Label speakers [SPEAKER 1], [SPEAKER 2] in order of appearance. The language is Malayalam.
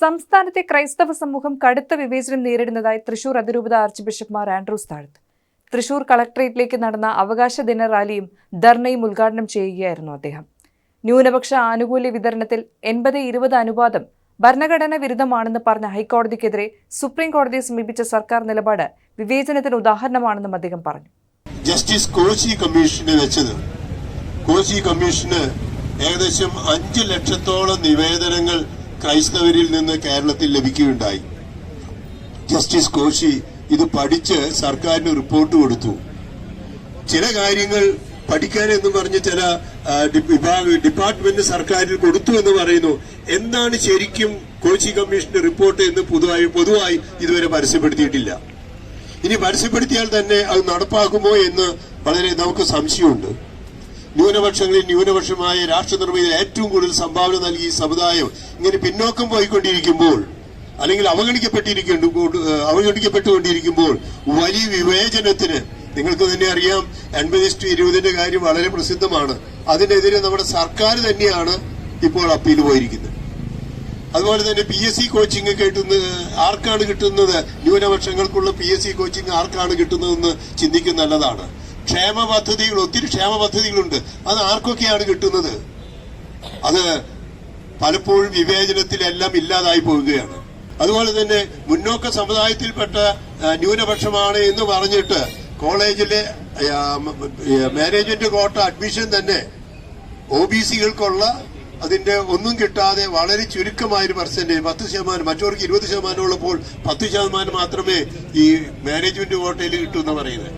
[SPEAKER 1] സംസ്ഥാനത്തെ ക്രൈസ്തവ സമൂഹം കടുത്ത വിവേചനം നേരിടുന്നതായി തൃശൂർ അതിരൂപത arch bishop Mar Andrews Thazhath. Thrissur കളക്ടറേറ്റിലേക്ക് നടന്ന അവകാശ ദിന റാലിയും ധർണയും ഉദ്ഘാടനം ചെയ്യുകയായിരുന്നു അദ്ദേഹം. ന്യൂനപക്ഷ ആനുകൂല്യ വിതരണത്തിൽ എൺപത് ഇരുപത് അനുപാതം ഭരണഘടന വിരുദ്ധമാണെന്ന് പറഞ്ഞ ഹൈക്കോടതിക്കെതിരെ സുപ്രീം കോടതിയെ സമീപിച്ച സർക്കാർ നിലപാട് വിവേചനത്തിന് ഉദാഹരണമാണെന്നും അദ്ദേഹം പറഞ്ഞു.
[SPEAKER 2] ജസ്റ്റിസ് കോശി കമ്മീഷന് വെച്ചത് കോശി കമ്മീഷന് ഏകദേശം അഞ്ച് ലക്ഷത്തോളം നിവേദനങ്ങൾ ക്രൈസ്തവരിൽ നിന്ന് കേരളത്തിൽ ലഭിക്കുകയുണ്ടായി. ജസ്റ്റിസ് കോശി ഇത് പഠിച്ച് സർക്കാരിന് റിപ്പോർട്ട് കൊടുത്തു. ചില കാര്യങ്ങൾ പഠിക്കാൻ എന്ന് പറഞ്ഞ് ചില വിഭാഗ ഡിപ്പാർട്ട്മെന്റ് സർക്കാരിൽ കൊടുത്തു എന്ന് പറയുന്നു. എന്താണ് ശരിക്കും കോശി കമ്മീഷന്റെ റിപ്പോർട്ട് എന്ന് പൊതുവായി പൊതുവായി ഇതുവരെ പരസ്യപ്പെടുത്തിയിട്ടില്ല. ഇനി പരസ്യപ്പെടുത്തിയാൽ തന്നെ അത് നടപ്പാക്കുമോ എന്ന് വളരെ നമുക്ക് സംശയമുണ്ട്. ന്യൂനപക്ഷങ്ങളിൽ ന്യൂനപക്ഷമായ രാഷ്ട്ര നിർമ്മിതിയിൽ ഏറ്റവും കൂടുതൽ സംഭാവന നൽകി ഈ സമുദായം ഇങ്ങനെ പിന്നോക്കം പോയിക്കൊണ്ടിരിക്കുമ്പോൾ അല്ലെങ്കിൽ അവഗണിക്കപ്പെട്ടിരിക്കുന്നു അവഗണിക്കപ്പെട്ടുകൊണ്ടിരിക്കുമ്പോൾ വലിയ വിവേചനത്തിന് നിങ്ങൾക്ക് തന്നെ അറിയാം എൺപത് ഇസ്റ്റു ഇരുപതിന്റെ കാര്യം വളരെ പ്രസിദ്ധമാണ്. അതിനെതിരെ നമ്മുടെ സർക്കാർ തന്നെയാണ് ഇപ്പോൾ അപ്പീൽ പോയിരിക്കുന്നത്. അതുപോലെ തന്നെ പി എസ് സി കോച്ചിങ് കിട്ടുന്നത് ആർക്കാണ് കിട്ടുന്നത്? ന്യൂനപക്ഷങ്ങൾക്കുള്ള പി എസ് സി കോച്ചിങ് ആർക്കാണ് കിട്ടുന്നതെന്ന് ചിന്തിക്കുന്ന നല്ലതാണ്. ക്ഷേമ പദ്ധതികൾ ഒത്തിരി ക്ഷേമ പദ്ധതികളുണ്ട് അത് ആർക്കൊക്കെയാണ് കിട്ടുന്നത്? അത് പലപ്പോഴും വിവേചനത്തിലെല്ലാം ഇല്ലാതായി പോവുകയാണ്. അതുപോലെ തന്നെ മുന്നോക്ക സമുദായത്തിൽപ്പെട്ട ന്യൂനപക്ഷമാണ് എന്ന് പറഞ്ഞിട്ട് കോളേജിലെ മാനേജ്മെന്റ് കോട്ട അഡ്മിഷൻ തന്നെ ഒ ബി സികൾക്കുള്ള അതിന്റെ ഒന്നും കിട്ടാതെ വളരെ ചുരുക്കമായ ഒരു പെർസെന്റേജ് പത്ത് ശതമാനം മറ്റവർക്ക് ഇരുപത് ശതമാനം ഉള്ളപ്പോൾ പത്ത് ശതമാനം മാത്രമേ ഈ മാനേജ്മെന്റ് കോട്ടയിൽ കിട്ടൂ എന്ന് പറയുന്നത്.